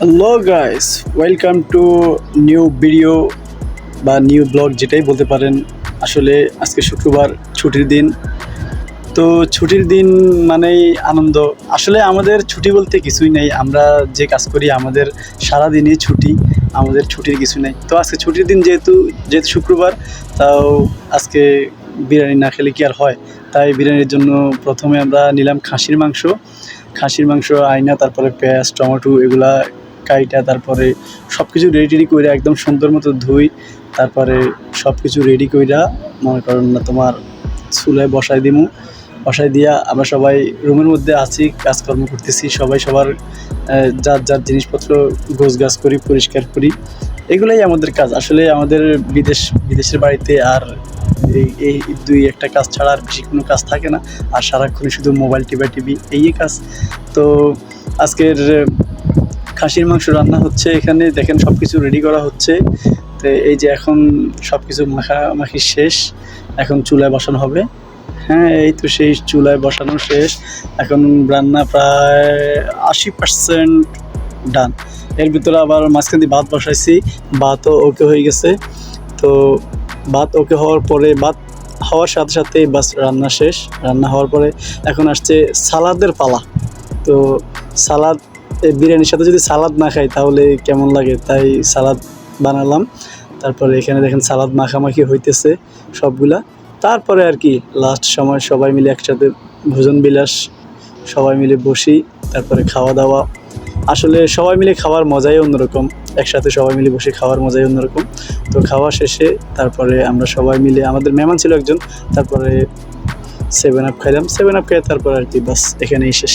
Hello guys welcome to new video বা new blog যেটাই বলতে পারেন। আসলে আজকে শুক্রবার, ছুটির দিন। তো ছুটির দিন মানেই আনন্দ। আসলে আমাদের ছুটি বলতে কিছুই নেই। আমরা যে কাজ করি, আমাদের সারা দিনই ছুটি। আমাদের ছুটির কিছু নেই। তো আজকে ছুটির দিন যেহেতু যেহেতু শুক্রবার, তাও আজকে বিরিয়ানি না খেলে কি আর হয়? তাই বিরিয়ানির জন্য প্রথমে আমরা নিলাম খাসির মাংস। খাসির মাংস, আইনা, তারপরে পেঁয়াজ, টমেটো, এগুলা কাইটা তারপরে সব কিছু রেডি টেডি কইরা একদম সুন্দর মতো ধুই, তারপরে সব কিছু রেডি কইরা মনে করেন না তোমার চুলায় বসাই দিমু। বসাই দিয়া আমরা সবাই রুমের মধ্যে আছি, কাজকর্ম করতেছি, সবাই সবার যার যার জিনিসপত্র গোছ গাছ করি, পরিষ্কার করি, এগুলাই আমাদের কাজ। আসলে আমাদের বিদেশ, বিদেশের বাড়িতে আর এই দুই একটা কাজ ছাড়া আর বেশি কোনো কাজ থাকে না। আর সারাক্ষণ শুধু মোবাইল টিপা টিভি, এই কাজ। তো আজকের খাসির মাংস রান্না হচ্ছে এখানে। দেখেন সব কিছু রেডি করা হচ্ছে। তো এই যে এখন সব কিছু মাখামাখি শেষ। এখন চুলায় বসানো হবে। হ্যাঁ এই তো সেই চুলায় বসানো শেষ। এখন রান্না প্রায় আশি পার্সেন্ট ডান এর ভিতরে আবার মাঝখান দিয়ে ভাত বসাইছি। ভাতও ওকে হয়ে গেছে। তো ভাত ওকে হওয়ার পরে, ভাত হওয়ার সাথে সাথে বাস রান্না শেষ। রান্না হওয়ার পরে এখন আসছে সালাদের পালা। তো সালাদ এই বিরিয়ানির সাথে যদি সালাদ না খাই তাহলে কেমন লাগে? তাই সালাদ বানালাম। তারপরে এখানে দেখেন সালাদ মাখামাখি হইতেছে সবগুলা। তারপরে আর কি লাস্ট সময় সবাই মিলে একসাথে ভোজন বিলাস, সবাই মিলে বসি, তারপরে খাওয়া দাওয়া। আসলে সবাই মিলে খাওয়ার মজাই অন্যরকম, একসাথে সবাই মিলে বসে খাওয়ার মজাই অন্যরকম। তো খাওয়া শেষে তারপরে আমরা সবাই মিলে, আমাদের মেহমান ছিল একজন, তারপরে সেভেন আপ খাইলাম। সেভেন আপ খাই তারপর আর কি বাস এখানেই শেষ।